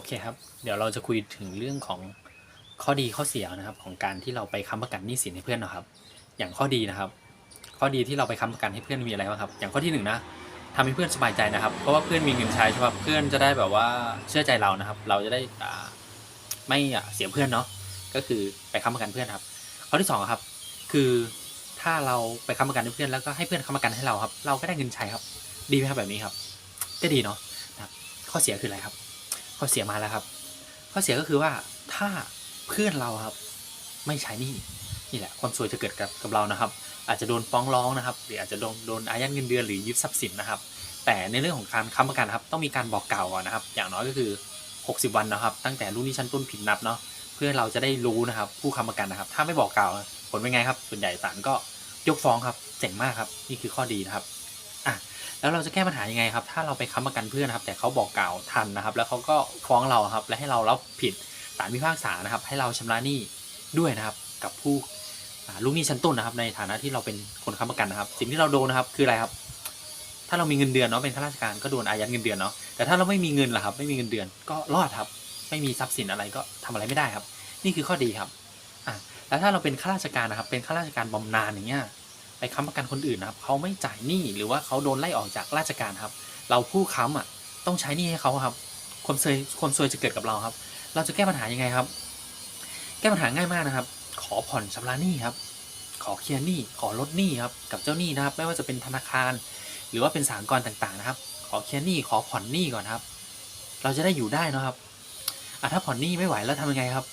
อเคครับ เดี๋ยวเราจะคุยถึงเรื่องของข้อดีข้อเสียนะครับ ของการที่เราไปค้ำประกันหนี้สินให้เพื่อนนะครับ อย่างข้อดีนะครับ ข้อดีที่เราไปค้ำประกันให้เพื่อนมีอะไรบ้างครับ อย่างข้อที่หนึ่งนะทำให้เพื่อนสบายใจนะครับ เพราะว่าเพื่อนมีเงินใช้ใช่ไหมเพื่อนจะได้แบบว่าเชื่อใจเรานะครับ เราจะได้ไม่เสียเพื่อนเนาะก็คือไปค้ำประกันเพื่อนครับ ข้อที่สองครับคือถ้าเราไปค้ำประกันให้เพื่อนแล้วก็ให้เพื่อนค้ำประกันให้เราครับ เราก็ได้เงินใช้ครับ ดีไหมครับแบบนี้ครับก็ดีเนาะข้อเสียคืออะไรครับ ข้อเสียมาแล้วครับ ข้อเสียก็คือว่าถ้าเพื่อนเราครับ ไม่ใช้นี่นี่แหละความซวยจะเกิดกับกับเรานะครับ อาจจะโดนฟ้องร้องนะครับ หรืออาจจะโดนโดนอายัดเงินเดือนหรือยึดทรัพย์สินนะครับ แต่ในเรื่องของการค้ำประกันครับ ต้องมีการบอกกล่าวนะครับ อย่างน้อยก็คือ 60 วันนะครับ ตั้งแต่รุ่นนี้ชั้นต้นผิดนับเนาะเพื่อเราจะได้รู้นะครับ ผู้ค้ำประกันนะครับ ถ้าไม่บอกกล่าวผลเป็นไงครับ ส่วนใหญ่ศาลก็ยกฟ้องครับเจ๋งมากครับ นี่คือข้อดีนะครับ แล้วเราจะแก้ปัญหายังไงครับ ถ้าเราไปค้ำประกันเพื่อนนะครับ แต่เขาบอกกล่าวทันนะครับ แล้วเขาก็ฟ้องเราครับ และให้เรารับผิดศาลพิพากษานะครับ ให้เราชำระหนี้ด้วยนะครับ กับผู้ลูกหนี้ชั้นต้นนะครับ ในฐานะที่เราเป็นคนค้ำประกันนะครับ สิ่งที่เราโดนนะครับ คืออะไรครับ ถ้าเรามีเงินเดือนเนาะเป็นข้าราชการก็โดนอายัดเงินเดือนเนาะแต่ถ้าเราไม่มีเงินล่ะครับ ไม่มีเงินเดือนก็รอดครับ ไม่มีทรัพย์สินอะไรก็ทำอะไรไม่ได้ครับ นี่คือข้อดีครับอะแล้วถ้าเราเป็นข้าราชการนะครับ เป็นข้าราชการบำนาญอย่างเงี้ย ไปค้ำประกันคนอื่นนะครับเขาไม่จ่ายหนี้หรือว่าเขาโดนไล่ออกจากราชการครับ เราผู้ค้ำอะต้องใช้หนี้ให้เขาครับความซวยความซวยจะเกิดกับเราครับ เราจะแก้ปัญหายังไงครับ แก้ปัญหาง่ายมากนะครับ ขอผ่อนชำระหนี้ครับ ขอเคลียร์หนี้ขอลดหนี้ครับกับเจ้าหนี้นะครับ ไม่ว่าจะเป็นธนาคาร หรือว่าเป็นสหกรณ์ต่างๆนะครับ ขอเคลียร์หนี้ขอผ่อนหนี้ก่อนครับ เราจะได้อยู่ได้นะครับอะถ้าผ่อนหนี้ไม่ไหวแล้วทำยังไงครับ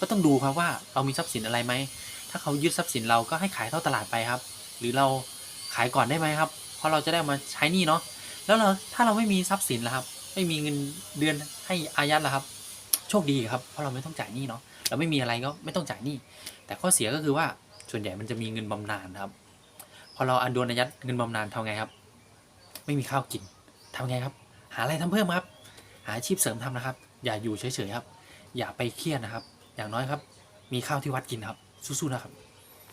ก็ต้องดูครับว่าเรามีทรัพย์สินอะไรไหมถ้าเขายึดทรัพย์สินเราก็ให้ขายเท่าตลาดไปครับ หรือเราขายก่อนได้ไหมครับ เพราะเราจะได้มาใช้หนี้เนาะแล้วเราถ้าเราไม่มีทรัพย์สินแล้วครับ ไม่มีเงินเดือนให้อายัดแล้วครับ โชคดีครับเพราะเราไม่ต้องจ่ายหนี้เนาะเราไม่มีอะไรก็ไม่ต้องจ่ายหนี้แต่ข้อเสียก็คือว่าส่วนใหญ่มันจะมีเงินบำนาญครับ พอเราอันโดนอายัดเงินบำนาญทำไงครับ ไม่มีข้าวกินทำไงครับ หาอะไรทำเพิ่มครับ หาอาชีพเสริมทำนะครับ อย่าอยู่เฉยๆครับ อย่าไปเครียดนะครับ อย่างน้อยครับ มีข้าวที่วัดกินครับสู้ๆนะครับ